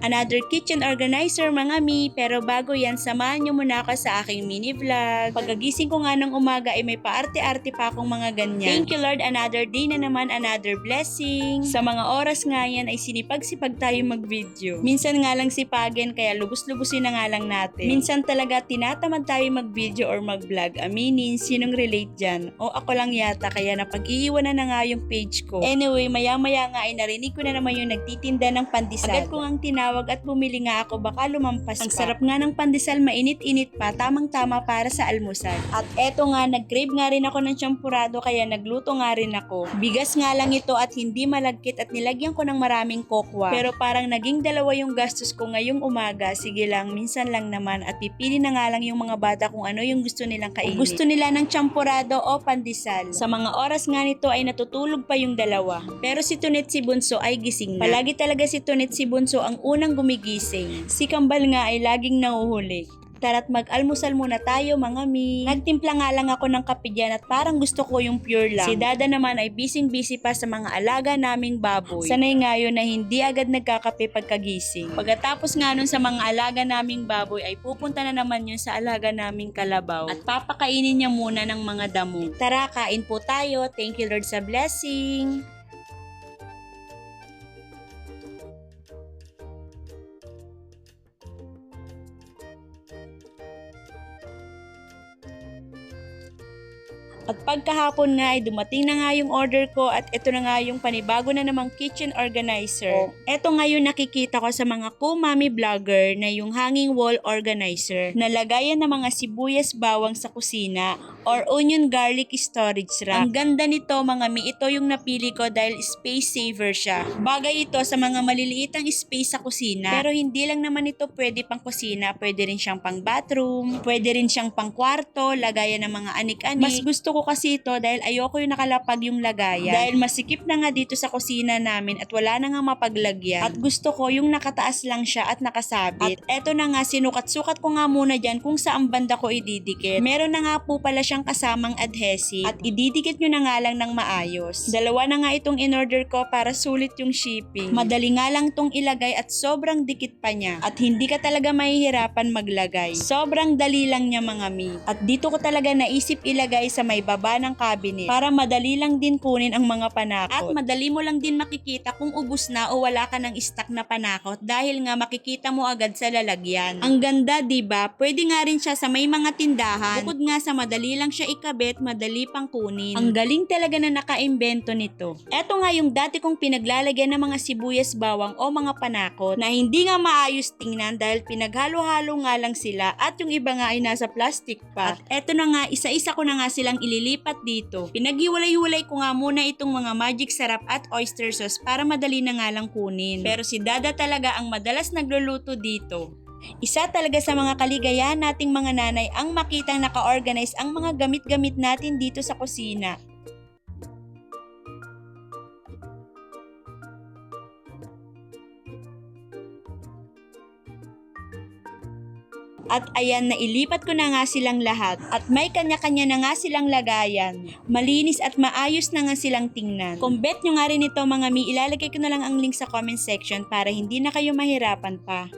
another kitchen organizer mga mi. Pero bago yan, samahan nyo muna ako sa aking mini vlog. Pagkagising ko nga ng umaga ay may paarte-arte pa akong mga ganyan. Thank you Lord, another day na naman, another blessing. Sa mga oras nga yan ay sinipag-sipag tayo mag-video. Minsan nga lang sipagin kaya lubos-lubusin na nga lang natin. Minsan talaga tinatamad tayo mag-video or mag-vlog. Aminin, sinong relate dyan? O ako lang yata kaya napag-iiwanan na nga yung page ko. Anyway, maya-maya nga ay narinig ko na naman yung nagtitinda ng pandesal. Agad ko ang tinawag at bumili nga ako baka lumampas Ang sarap nga ng pandesal, mainit-init pa, tamang-tama para sa almusal. At eto nga, nag-crave nga rin ako ng champurado kaya nagluto nga rin ako. Bigas nga lang ito at hindi malagkit at nilagyan ko ng maraming kokwa. Pero parang naging dalawa yung gastos ko ngayong umaga. Sige lang, minsan lang naman at pipili na nga lang yung mga bata kung ano yung gusto nilang kainin. Kung gusto nila ng champurado o pandesal. Sa mga oras nga nito ay natutulog pa yung dalawa. Pero si Tunet si Bunso ay gising na. Palagi talaga si Tunet si Bunso ang unang gumigising. Si Kambal nga ay laging nauhuli. Tara't mag-almusal muna tayo mga mi. Nagtimpla nga lang ako ng kape dyan at parang gusto ko yung pure lang. Si Dada naman ay busy-busy pa sa mga alaga naming baboy. Sanay nga yun na hindi agad nagkakape pagkagising. Pagkatapos nga nun sa mga alaga naming baboy ay pupunta na naman yun sa alaga naming kalabaw. At papakainin niya muna ng mga damo. Tara, kain po tayo. Thank you Lord sa blessing. At pagkahapon nga ay dumating na nga yung order ko at ito na nga yung panibago na namang kitchen organizer. Ito nga yung nakikita ko sa mga kumami vlogger na yung hanging wall organizer. Nalagayan ng mga sibuyas bawang sa kusina or onion garlic storage rack. Ang ganda nito mga mi, ito yung napili ko dahil space saver siya. Bagay ito sa mga maliliitang space sa kusina. Pero hindi lang naman ito pwede pang kusina, pwede rin siyang pang bathroom, pwede rin siyang pang kwarto, lagayan ng mga anik-anik. Mas gusto ko kasi ito dahil ayoko yung nakalapag yung lagayan. Dahil masikip na nga dito sa kusina namin at wala na nga mapaglagyan. At gusto ko yung nakataas lang siya at nakasabit. At eto na nga, sinukat-sukat ko nga muna dyan kung saan banda ko ididikit. Meron na nga po pala siyang kasamang adhesive at ididikit nyo na nga lang ng maayos. Dalawa na nga itong in-order ko para sulit yung shipping. Madali nga lang tong ilagay at sobrang dikit pa niya. At hindi ka talaga mahihirapan maglagay. Sobrang dali lang niya mga mi. At dito ko talaga naisip ilagay sa may baba ng cabinet para madali lang din kunin ang mga panakot. At madali mo lang din makikita kung ubus na o wala ka ng stock na panakot dahil nga makikita mo agad sa lalagyan. Ang ganda, 'di ba? Pwede nga rin siya sa may mga tindahan. Bukod nga sa madali lang siya ikabit, madali pang kunin. Ang galing talaga na nakaimbento nito. Eto nga yung dati kong pinaglalagyan ng mga sibuyas bawang o mga panakot na hindi nga maayos tingnan dahil pinaghalo-halo nga lang sila at yung iba nga ay nasa plastic pa. At eto na nga, isa-isa ko na nga silang ililipat dito. Pinaghiwalay-hiwalay ko nga muna itong mga magic sarap at oyster sauce para madali na nga lang kunin. Pero si Dada talaga ang madalas nagluluto dito. Isa talaga sa mga kaligayahan nating mga nanay ang makitang naka-organize ang mga gamit-gamit natin dito sa kusina. At ayan, nailipat ko na nga silang lahat. At may kanya-kanya na nga silang lagayan. Malinis at maayos na nga silang tingnan. Kung bet nyo nga rin ito mga mi, ilalagay ko na lang ang link sa comment section para hindi na kayo mahirapan pa.